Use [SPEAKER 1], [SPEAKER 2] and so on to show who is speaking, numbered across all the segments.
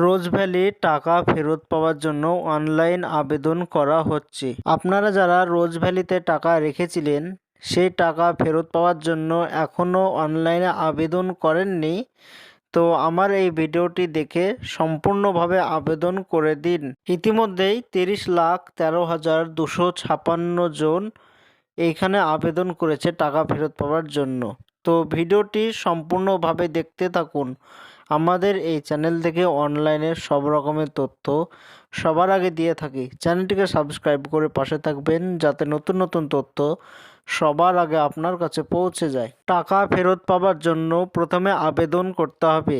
[SPEAKER 1] রোজ valley টাকা ফেরত পাওয়ার জন্য অনলাইন আবেদন করা হচ্ছে। আপনারা যারা রোজ ভ্যালিতে টাকা রেখেছিলেন, সেই টাকা ফেরত পাওয়ার জন্য এখনও অনলাইনে আবেদন করেননি। তো আমার এই ভিডিওটি দেখে সম্পূর্ণভাবে আবেদন করে দিন। ইতিমধ্যেই তিরিশ লাখ তেরো হাজার দুশো ছাপান্ন জন এইখানে আবেদন করেছে টাকা ফেরত পাওয়ার জন্য। তো ভিডিওটি সম্পূর্ণভাবে দেখতে থাকুন। আমাদের এই চ্যানেল থেকে অনলাইনে সব রকমের তথ্য সবার আগে দিয়ে থাকি। চ্যানেলটিকে সাবস্ক্রাইব করে পাশে থাকবেন যাতে নতুন নতুন তথ্য সবার আগে আপনার কাছে পৌঁছে যায়। টাকা ফেরত পাওয়ার জন্য প্রথমে আবেদন করতে হবে।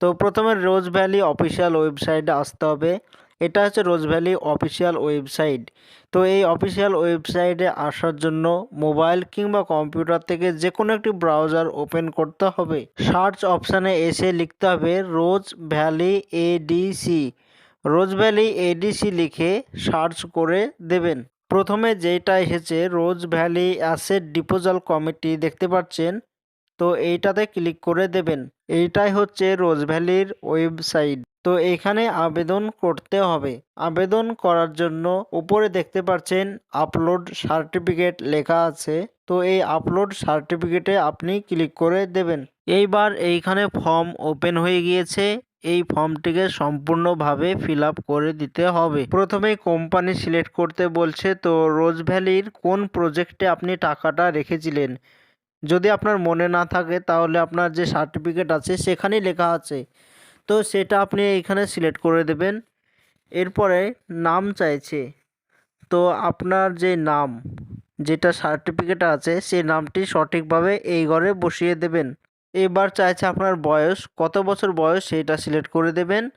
[SPEAKER 1] তো প্রথমে রোজ ভ্যালি অফিসিয়াল ওয়েবসাইটে আসতে হবে। এটা হচ্ছে রোজ ভ্যালি অফিসিয়াল ওয়েবসাইট। তো এই অফিসিয়াল ওয়েবসাইটে আসার জন্য মোবাইল কিংবা কম্পিউটার থেকে যে কোনো একটি ব্রাউজার ওপেন করতে হবে। সার্চ অপশানে এসে লিখতে হবে Rose Valley ADC. Rose Valley ADC লিখে সার্চ করে দেবেন। প্রথমে যেটা এসেছে, Rose Valley asset disposal committee, দেখতে পাচ্ছেন? তো এইটাতে ক্লিক করে দেবেন। এইটাই হচ্ছে রোজ ভ্যালির ওয়েবসাইট। তো এখানে আবেদন করতে হবে। আবেদন করার জন্য উপরে দেখতে পাচ্ছেন আপলোড সার্টিফিকেট লেখা আছে। তো এই আপলোড সার্টিফিকেটে আপনি ক্লিক করে দেবেন। এইবার এইখানে ফর্ম ওপেন হয়ে গিয়েছে। এই ফর্মটিকে সম্পূর্ণভাবে ফিল করে দিতে হবে। প্রথমে কোম্পানি সিলেক্ট করতে বলছে, তো রোজ ভ্যালির কোন প্রজেক্টে আপনি টাকাটা রেখেছিলেন? যদি আপনার মনে না থাকে, তাহলে আপনার যে সার্টিফিকেট আছে, সেখানেই লেখা আছে। তো সেটা আপনি এইখানে সিলেক্ট করে দেবেন। এরপরে নাম চাইছে। তো আপনার যে নাম, যেটা সার্টিফিকেট আছে, সেই নামটি সঠিকভাবে এই ঘরে বসিয়ে দেবেন। এবার চাইছে আপনার বয়স, কত বছর বয়স, সেটা সিলেক্ট করে দেবেন।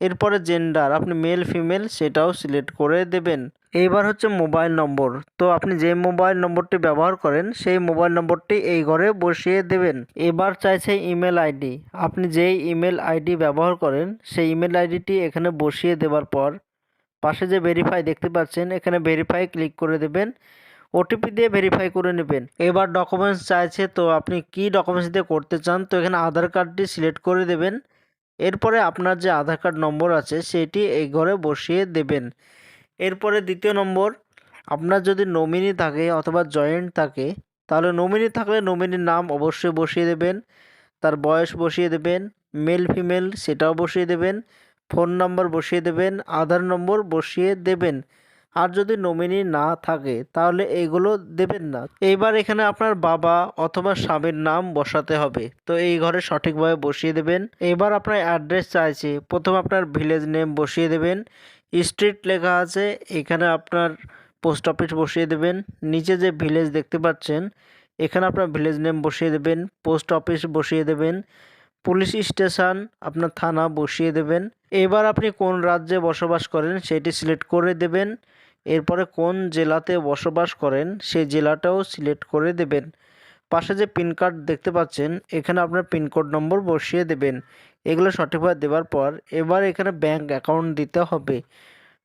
[SPEAKER 1] এরপরে জেন্ডার আপনি মেল ফিমেল সেটাও সিলেক্ট করে দেবেন। এইবার হচ্ছে মোবাইল নম্বর। তো আপনি যে মোবাইল নম্বরটি ব্যবহার করেন, সেই মোবাইল নম্বরটি এই ঘরে বসিয়ে দেবেন। এবার চাইছে ইমেল আইডি। আপনি যেই ইমেল আইডি ব্যবহার করেন, সেই ইমেল আইডিটি এখানে বসিয়ে দেওয়ার পর, পাশে যে ভেরিফাই দেখতে পাচ্ছেন, এখানে ভেরিফাই ক্লিক করে দেবেন। ওটিপি দিয়ে ভেরিফাই করে নেবেন। এবার ডকুমেন্টস চাইছে, তো আপনি কি ডকুমেন্টস দিয়ে করতে চান, তো এখানে আধার কার্ডটি সিলেক্ট করে দেবেন। এরপরে আপনার যে আধার কার্ড নম্বর আছে, সেটি এই ঘরে বসিয়ে দেবেন। এরপরে দ্বিতীয় নম্বর, আপনার যদি নমিনি থাকে অথবা জয়েন্ট থাকে, তাহলে নমিনি থাকলে নমিনির নাম অবশ্যই বসিয়ে দেবেন, তার বয়স বসিয়ে দেবেন মেল ফিমেল সেটাও বসিয়ে দেবেন ফোন নম্বর বসিয়ে দেবেন আধার নম্বর বসিয়ে দেবেন। আর যদি নমিনি না থাকে, তাহলে এইগুলো দেবেন না। এইবার এখানে আপনার বাবা অথবা স্বামীর নাম বসাতে হবে। তো এই ঘরে সঠিকভাবে বসিয়ে দেবেন। এবার আপনার অ্যাড্রেস চাইছে, প্রথম আপনার ভিলেজ নেম বসিয়ে দেবেন। স্ট্রিট লেখা আছে, এখানে আপনার পোস্ট অফিস বসিয়ে দেবেন। নিচে যে ভিলেজ দেখতে পাচ্ছেন, এখানে আপনার ভিলেজ নেম বসিয়ে দেবেন পোস্ট অফিস বসিয়ে দেবেন পুলিশ স্টেশন আপনার থানা বসিয়ে দেবেন। এবার আপনি কোন রাজ্যে বসবাস করেন সেটি সিলেক্ট করে দেবেন। এরপরে কোন জেলাতে বসবাস করেন, সেই জেলাটাও সিলেক্ট করে দেবেন। পাশে যে পিন কার্ড দেখতে পাচ্ছেন, এখানে আপনার পিনকোড নম্বর বসিয়ে দেবেন। এগুলো সঠিকভাবে দেওয়ার পর এবার এখানে ব্যাংক অ্যাকাউন্ট দিতে হবে।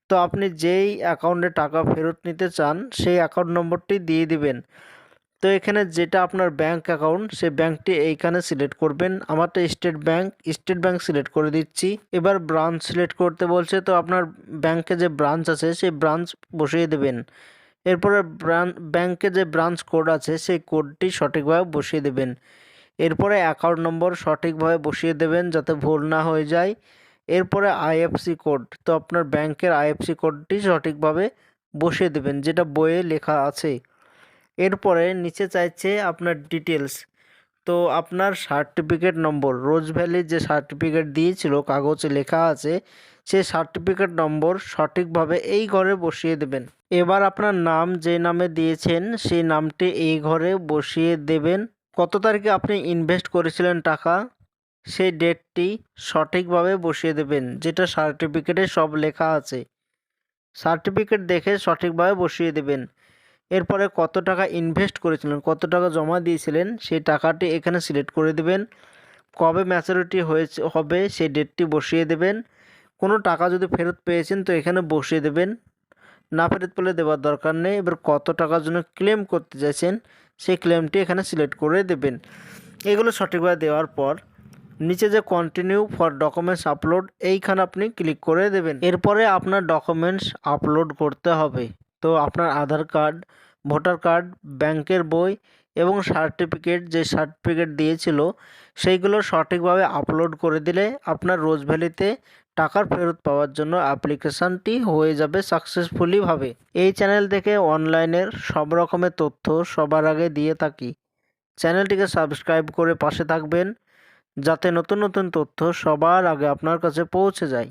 [SPEAKER 1] তো আপনি যেই অ্যাকাউন্টে টাকা ফেরত নিতে চান, সেই অ্যাকাউন্ট নম্বরটি দিয়ে দিবেন। তো এখানে যেটা আপনার ব্যাংক অ্যাকাউন্ট সেই ব্যাংকটি এইখানে সিলেক্ট করবেন। আমারটা State Bank State Bank select করে দিচ্ছি। এবার ব্রাঞ্চ সিলেক্ট করতে বলছে, তো আপনার ব্যাংকে যে ব্রাঞ্চ আছে, সেই ব্রাঞ্চ বসিয়ে দেবেন। এরপরে ব্যাংকে যে ব্রাঞ্চ কোড আছে, সেই কোডটি সঠিকভাবে বসিয়ে দেবেন। এরপরে অ্যাকাউন্ট নম্বর সঠিকভাবে বসিয়ে দেবেন যাতে ভুল না হয়ে যায়। এরপরে আইএফসি কোড, তো আপনার ব্যাংকের আইএফসি কোডটি সঠিকভাবে বসিয়ে দেবেন, যেটা বইয়ে লেখা আছে। এরপরে নিচে চাইছে আপনার ডিটেলস তো আপনার সার্টিফিকেট নম্বর, রোজ ভ্যালির যে সার্টিফিকেট দিয়েছিল, কাগজে লেখা আছে সেই সার্টিফিকেট নম্বর সঠিকভাবে এই ঘরে বসিয়ে দেবেন। এবার আপনার নাম যে নামে দিয়েছেন, সেই নামটি এই ঘরে বসিয়ে দেবেন। কত তারিখে আপনি ইনভেস্ট করেছিলেন টাকা? সেই ডেটটি সঠিকভাবে বসিয়ে দেবেন, যেটা সার্টিফিকেটে সব লেখা আছে। সার্টিফিকেট দেখে সঠিকভাবে বসিয়ে দেবেন। এরপরে কত টাকা ইনভেস্ট করেছিলেন, কত টাকা জমা দিয়েছিলেন, সেই টাকাটি এখানে সিলেক্ট করে দেবেন। কবে ম্যাচুরিটি হয়েছে, হবে, সেই ডেটটি বসিয়ে দেবেন। কোনো টাকা যদি ফেরত পেয়েছেন, তো এখানে বসিয়ে দেবেন। না ফেরত পেলে দেওয়ার দরকার নেই। এবার কত টাকার জন্য ক্লেম করতে চাইছেন, সেই ক্লেমটি এখানে সিলেক্ট করে দেবেন। এগুলো সঠিকভাবে দেওয়ার পর নিচে যে কন্টিনিউ ফর ডকুমেন্টস আপলোড এইখানে আপনি ক্লিক করে দেবেন। এরপরে আপনার ডকুমেন্টস আপলোড করতে হবে। তো আপনার আধার কার্ড ভোটার কার্ড ব্যাংকের বই এবং সার্টিফিকেট যে সার্টিফিকেট দিয়েছিল, সেইগুলো সঠিকভাবে আপলোড করে দিলে আপনার রোজ ভ্যালিতে টাকার ফেরত পাওয়ার জন্য অ্যাপ্লিকেশানটি হয়ে যাবে সাকসেসফুলিভাবে এই চ্যানেল থেকে অনলাইনের সব রকমের তথ্য সবার আগে দিয়ে থাকি। চ্যানেলটিকে সাবস্ক্রাইব করে পাশে থাকবেন, যাতে নতুন নতুন তথ্য সবার আগে আপনার কাছে পৌঁছে যায়।